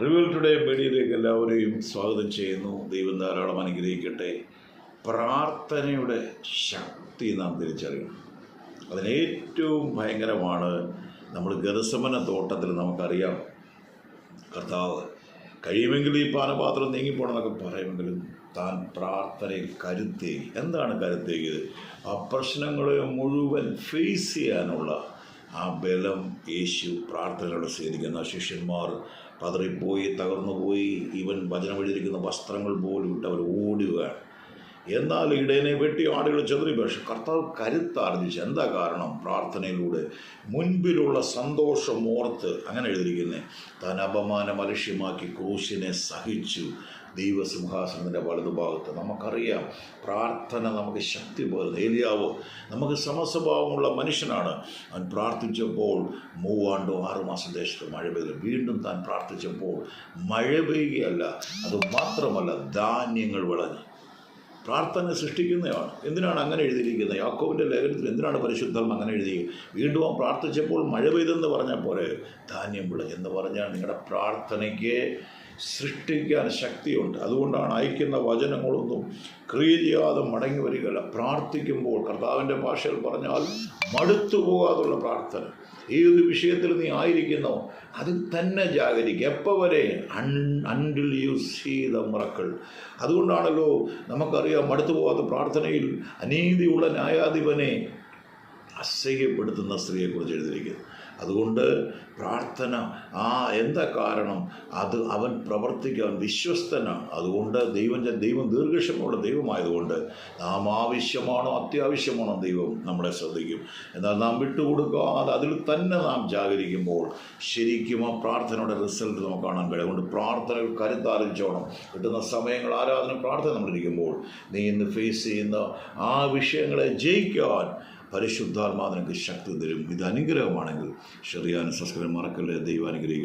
Revel today മീഡിയയിലേക്ക് എല്ലാവരെയും സ്വാഗതം ചെയ്യുന്നു. ദൈവം ധാരാളം അനുഗ്രഹിക്കട്ടെ. പ്രാർത്ഥനയുടെ ശക്തി നാം തിരിച്ചറിയണം. അതിനേറ്റവും ഭയങ്കരമാണ് നമ്മൾ ഗതസമന തോട്ടത്തിൽ നമുക്കറിയാം. കർത്താവ് കഴിയുമെങ്കിൽ ഈ പാനപാത്രം നീങ്ങിപ്പോണമെന്നൊക്കെ പറയുമെങ്കിലും താൻ പ്രാർത്ഥനയിൽ കരുത്തേകി എന്താണ് കരുത്തേകിയത് ആ പ്രശ്നങ്ങളെ മുഴുവൻ ഫേസ് ചെയ്യാനുള്ള ആ ബലം യേശു പ്രാർത്ഥനയോടെ സ്വീകരിക്കുന്ന ശിഷ്യന്മാർ പതറിപ്പോയി തകർന്നുപോയി. ഇവൻ വചനം എഴുതിയിരിക്കുന്ന വസ്ത്രങ്ങൾ പോലും ഇട്ട് അവർ ഓടുകയാണ്. എന്നാൽ ഇടയനെ വെട്ടി ആടുകൾ ചെതറി. പക്ഷെ കർത്താവ് കരുത്താർജിച്ചു എന്താ കാരണം? പ്രാർത്ഥനയിലൂടെ മുൻപിലുള്ള സന്തോഷം ഓർത്ത് അങ്ങനെ എഴുതിയിരിക്കുന്നത് താൻ അപമാനം അലക്ഷ്യമാക്കി ക്രൂശിനെ സഹിച്ചു. ദൈവസിംഹാസനത്തിന്റെ വലതുഭാഗത്ത് നമുക്കറിയാം പ്രാർത്ഥന നമുക്ക് ശക്തി പകരുന്നു. ഏലിയാവ് നമുക്ക് സമസ്വഭാവമുള്ള മനുഷ്യനാണ്. അവൻ പ്രാർത്ഥിച്ചപ്പോൾ മൂവാണ്ടോ ആറുമാസം ദേശത്ത് മഴ പെയ്തു. വീണ്ടും താൻ പ്രാർത്ഥിച്ചപ്പോൾ മഴ പെയ്യുകയല്ല അത് മാത്രമല്ല ധാന്യങ്ങൾ വിളഞ്ഞു. പ്രാർത്ഥന സൃഷ്ടിക്കുന്നതാണ് എന്തിനാണ് അങ്ങനെ എഴുതിയിരിക്കുന്നത്? യാക്കോവിന്റെ ലേഖനത്തിൽ എന്തിനാണ് പരിശുദ്ധം അങ്ങനെ എഴുതി വീണ്ടും അവൻ പ്രാർത്ഥിച്ചപ്പോൾ മഴ പെയ്തെന്ന് പറഞ്ഞാൽ പോലെ ധാന്യം വിളഞ്ഞെന്ന് പറഞ്ഞാൽ നിങ്ങളുടെ പ്രാർത്ഥനയ്ക്ക് സൃഷ്ടിക്കാൻ ശക്തിയുണ്ട്. അതുകൊണ്ടാണ് അയക്കുന്ന വചനങ്ങളൊന്നും ക്രിയ ചെയ്യാതെ മടങ്ങി വരികയില്ല. പ്രാർത്ഥിക്കുമ്പോൾ കർത്താവിന്റെ ഭാഷയിൽ പറഞ്ഞാൽ മടുത്തു പോകാതുള്ള പ്രാർത്ഥന. ഏത് വിഷയത്തിൽ നീ ആയിരിക്കുന്നോ അതിൽ തന്നെ ജാഗരിക്കുക. എപ്പോൾ വരെ? Un until you see the മറക്കൾ അതുകൊണ്ടാണല്ലോ നമുക്കറിയാം മടുത്തു പോകാത്ത പ്രാർത്ഥനയിൽ അനീതിയുള്ള ന്യായാധിപനെ അസഹ്യപ്പെടുത്തുന്ന സ്ത്രീയെക്കുറിച്ച് എഴുതിയിരിക്കുന്നു. അതുകൊണ്ട് പ്രാർത്ഥന ആ എന്താ കാരണം? അത് അവൻ പ്രവർത്തിക്കാൻ വിശ്വസ്തനാണ്. അതുകൊണ്ട് ദൈവം ദൈവം ദീർഘക്ഷമുള്ള ദൈവമായതുകൊണ്ട് നാം ആവശ്യമാണോ അത്യാവശ്യമാണോ ദൈവം നമ്മളെ ശ്രദ്ധിക്കും. എന്നാൽ നാം വിട്ടുകൊടുക്കാതെ അതിൽ തന്നെ നാം ജാഗരിക്കുമ്പോൾ ശരിക്കും ആ പ്രാർത്ഥനയുടെ റിസൾട്ട് നമുക്ക് കാണാൻ കഴിയും. അതുകൊണ്ട് പ്രാർത്ഥനകൾ കരുത്താലോചിച്ചോണം കിട്ടുന്ന സമയങ്ങൾ ആരാധന പ്രാർത്ഥന നമ്മളിരിക്കുമ്പോൾ നീ ഇന്ന് ഫേസ് ചെയ്യുന്ന ആ വിഷയങ്ങളെ ജയിക്കാൻ പരിശുദ്ധാത്മാ നിനക്ക് ശക്തി തരും. ഇത് അനുഗ്രഹമാണെങ്കിൽ ചെറിയാൻ സസ്കരൻ മറക്കല്ലേ ദൈവം അനുഗ്രഹിക്കട്ടെ.